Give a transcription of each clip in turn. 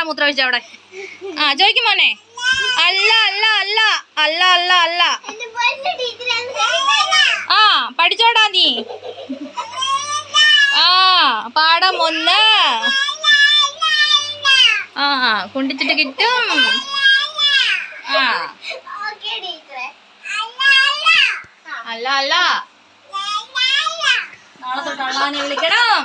ആരാടാ മൂത്രമൊഴിച്ച അവിടെ? ആ ചോദിക്കും മോനെ. അല്ല അല്ല അല്ല. അല്ല അല്ല അല്ല. ആ പഠിച്ചോടാ നീ. ആ പാഠം ഒന്ന്. ആ കുണ്ടിച്ചിട്ട് കിട്ടും. ആ. അല്ല അല്ല. നാളെ തൊട്ട് അള്ളാനെ വിളിക്കണം.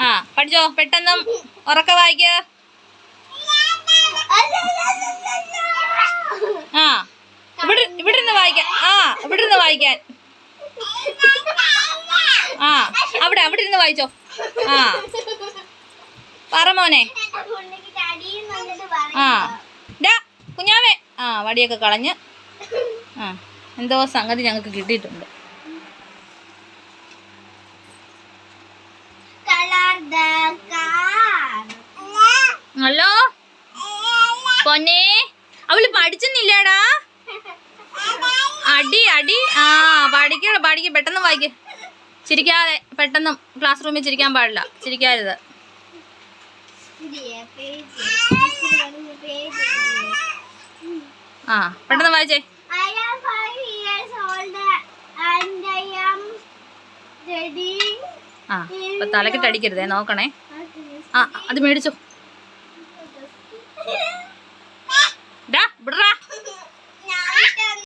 ആ പഠിച്ചോ? പെട്ടെന്ന് ഉറക്ക വായിക്ക. ആ ഇവിടെ ഇവിടെ നിന്ന് വായിക്കാൻ. ആ ഇവിടെ നിന്ന് വായിക്കാൻ. ആ അവിടെ അവിടെ ഇരുന്ന് വായിച്ചോ. ആ. പറ മോനെ. ആ. ഡാ കുഞ്ഞാവേ. ആ വടിയൊക്കെ കളഞ്ഞ്. ആ എന്തോ സംഗതി ഞങ്ങൾക്ക് കിട്ടിയിട്ടുണ്ട്. ഹലോ? പൊന്നെ അവൾ പഠിച്ചെന്നില്ലേടാ? അടി അടി. ആ പഠിക്കണ പഠിക്ക. പെട്ടെന്ന് വായിക്ക. ചിരിക്കാതെ പെട്ടെന്ന് ക്ലാസ് റൂമിൽ ചിരിക്കാൻ പാടില്ല. ചിരിക്കരുത്. ആ പെട്ടെന്ന് വായിച്ചേ. ആ ഇപ്പൊ തലക്കിട്ടടിക്കരുതേ നോക്കണേ. ആ അത് മേടിച്ചോ.